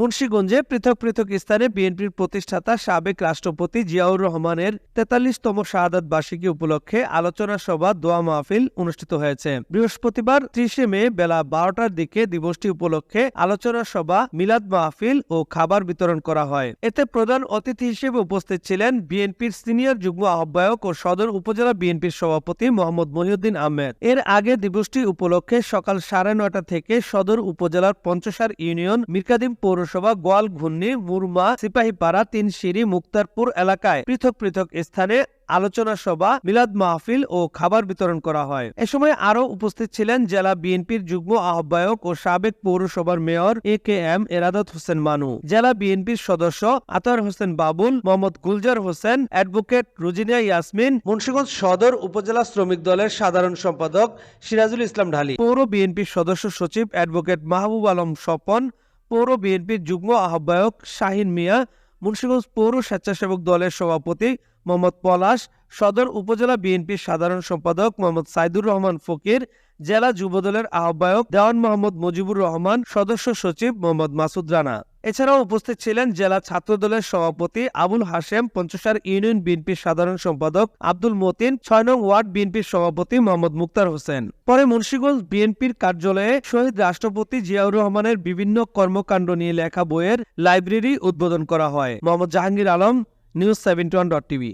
মুন্সীগঞ্জে পৃথক পৃথক স্থানে বিএনপির প্রতিষ্ঠাতা সাবেক রাষ্ট্রপতি জিয়াউর রহমানের তেতাল্লিশতম শাহাদাত বার্ষিকী উপলক্ষে আলোচনা সভা, দোয়া মাহফিল অনুষ্ঠিত হয়েছে। বৃহস্পতিবার ত্রিশে মে বেলা বারোটার দিকে দিবসটি উপলক্ষে আলোচনা সভা, মিলাদ মাহফিল ও খাবার বিতরণ করা হয়। এতে প্রধান অতিথি হিসেবে উপস্থিত ছিলেন বিএনপির সিনিয়র যুগ্ম আহ্বায়ক ও সদর উপজেলা বিএনপির সভাপতি মোহাম্মদ মহিউদ্দিন আহমেদ। এর আগে দিবসটি উপলক্ষে সকাল সাড়ে নয়টা থেকে সদর উপজেলার পঞ্চসার ইউনিয়ন মিরকাদিম পৌরসভা গোয়াল ঘুন্নি মুরমা, সিপাহীপাড়া, তিনশিরি, মুক্তারপুর এলাকায় পৃথক পৃথক স্থানে আলোচনা সভা, মিলাদ মাহফিল ও খাবার বিতরণ করা হয়। এ সময় আরও উপস্থিত ছিলেন জেলা বিএনপির যুগ্ম আহ্বায়ক ও সাবেক পৌরসভার mayor A K M Eradat Hossain Manu. জেলা বিএনপির সদস্য আতর হোসেন বাবুল, মোহাম্মদ গুলজার হোসেন, অ্যাডভোকেট রুজিনিয়া ইয়াসমিন, মুন্সিগঞ্জ সদর উপজেলা শ্রমিক দলের সাধারণ সম্পাদক সিরাজুল ইসলাম ঢালি। পৌর বিএনপির সদস্য সচিব অ্যাডভোকেট মাহবুব আলম স্বপন পৌর বিএনপির যুগ্ম আহ্বায়ক শাহিন মিয়া, মুন্সিগঞ্জ পৌর স্বেচ্ছাসেবক দলের সভাপতি মোহাম্মদ পলাশ, সদর উপজেলা বিএনপির সাধারণ সম্পাদক মোহাম্মদ সাইদুর রহমান ফকির, জেলা যুবদলের আহ্বায়ক দেওয়ান মোহাম্মদ মুজিবুর রহমান, সদস্য সচিব মোহাম্মদ মাসুদ রানা। এছাড়াও উপস্থিত ছিলেন জেলা ছাত্রদলের সভাপতি আবুল হাশেম, পঞ্চসার ইউনিয়ন বিএনপির সাধারণ সম্পাদক আব্দুল মতিন, ছয় নং ওয়ার্ড বিএনপির সভাপতি মোহাম্মদ মুক্তার হোসেন। পরে মুন্সিগঞ্জ বিএনপির কার্যালয়ে শহীদ রাষ্ট্রপতি জিয়াউর রহমানের বিভিন্ন কর্মকাণ্ড নিয়ে লেখা বইয়ের লাইব্রেরি উদ্বোধন করা হয়। Mohammad Jahangir Alam, news seventy one dot TV.